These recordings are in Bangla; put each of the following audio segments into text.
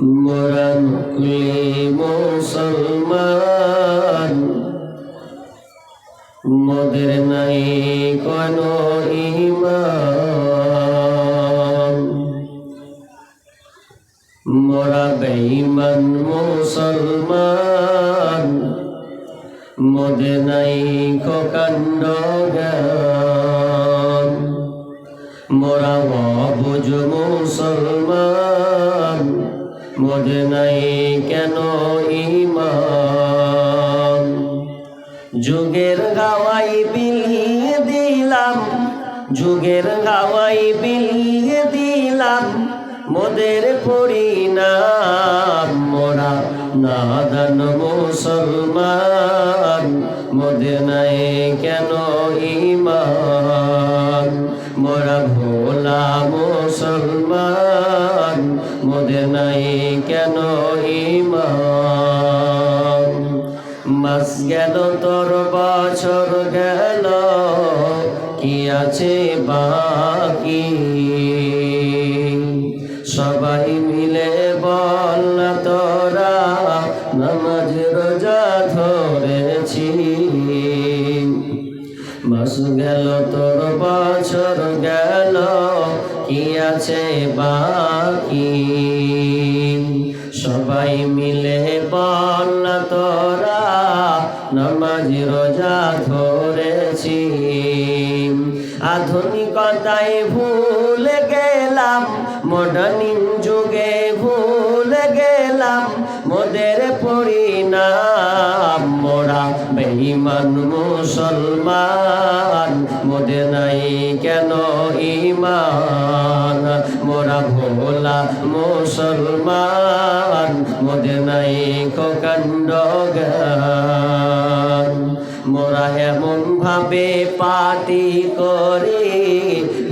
মোরা নকলি মুসলমান। মোদের নাই কোন ইমান। মোরা বেঈমান মুসলমান। মোদে নাই কাণ্ড জ্ঞান। মোরা অবুজ মুসলমান। মোদে নাই কেন ইমান যুগের গাওয়াই বিলিয়ে দিলাম, যুগের গাওয়াই বিলিয়ে দিলাম, মোদের পরিণাম মোরা নাদান মুসলমান। মোদের নাই কেন ইমান মোরা ভোলা মুসলমান। বছর গেল, কি আছে বাকি? সবাই মিলে বল তোরা, নামাজ রোজা ধরেছি। মাস গেল, তোর বছর গেল, কি আছে বাকি? সবাই মিলে বল তোরা নামাজ রোজা ধরেছি। আধুনিকতায় ভুল গেলাম মডার্নিং যুগে ভুল গেলাম, মোদের পরিণাম মোরা বেঈমান মুসলমান, মোদের নাই কেন ইমান মোরা ভোলা মুসলমান, মোদের নাই কাণ্ড জ্ঞান। মোরা এমন ভাবে পাটি করি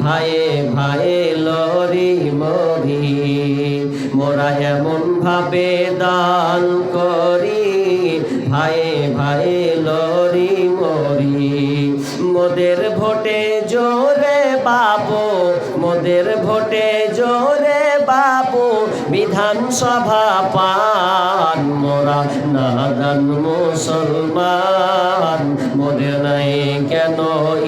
ভাইয়ে ভাইয়ে লরি মরি। মোরা এমন ভাবে দান করি ভাইয়ে ভাইয়ে লরি মরি। মোদের ভোটে জোরে বাবু, মোদের ভোটে জোরে বাবু, বিধানসভা পান মোরা নাদান মুসলমান। মোদের নাই কেন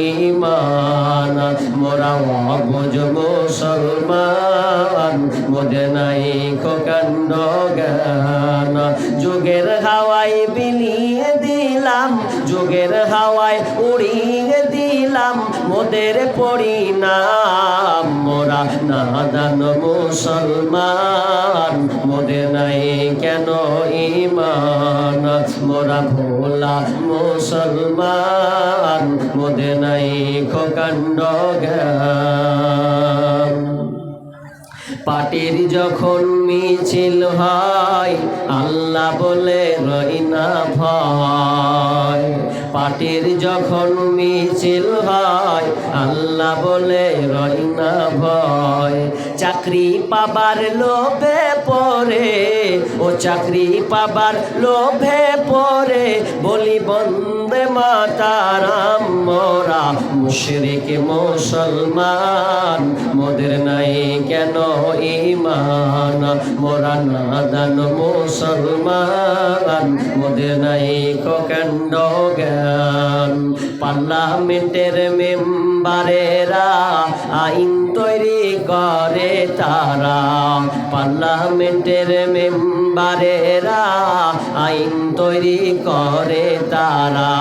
ইমান মোরা অবুজ মুসলমান। মোদের নাই কাণ্ড জ্ঞান। যুগের হাওয়ায় বিলিয়ে দিলাম, যুগের হাওয়ায় উড়িয়ে দিলাম মোদের পরিণাম। মোরা নাদান মুসলমান। মোদের নাই কেন ইমান মোরা ভোলা মুসলমান মোদে নাই কাণ্ড জ্ঞান। পাটির যখন মিছিল হয়, আল্লাহ বলে রইনা ভয়। পাটির যখন মিছিল হয়, আল্লাহ বলে রইনা ভয়। চাকরি পাবার লোভে পড়ে, ও চাকরি পাবার লোভে পড়ে। বলি, বন্দে মাতারাম, মোরা মুশরিক মুসলমান। মোদের নাই কেন ইমান মোরা নাদান মুসলমান। মোদের নাই কাণ্ড জ্ঞান পার্লামেন্টের মেম্বারেরা আইন তৈরি করে তারা। পার্লামেন্টের মেম্বারেরা আইন তৈরি করে তারা।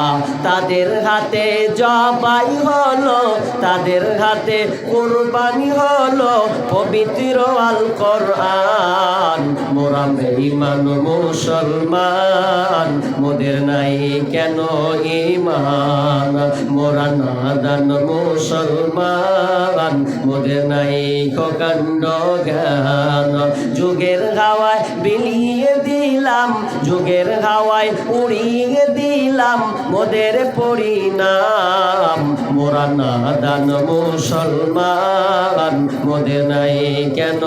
তাদের হাতে জবাই হলো, তাদের হাতে কোরবানি হলো পবিত্র আল কোরআন মোরা বেঈমান মুসলমান, মোদের নাই কেন ইমান মোরা নাদান মুসলমান, মোদের নাই কাণ্ড জ্ঞান। যুগের হাওয়ায় বিলিয়ে দিলাম, যুগের হাওয়ায় উড়িয়ে দিলাম মোদের পরিণাম। মোরা নাদান মুসলমান, মোদের নাই কেন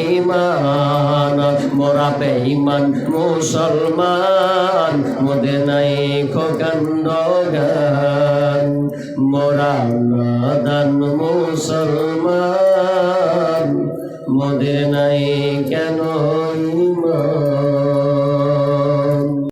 ইমান মোরা বেঈমান মুসলমান, মোদের নাই কাণ্ড জ্ঞান মোরা নাদান মুসলমান, মোদের নাই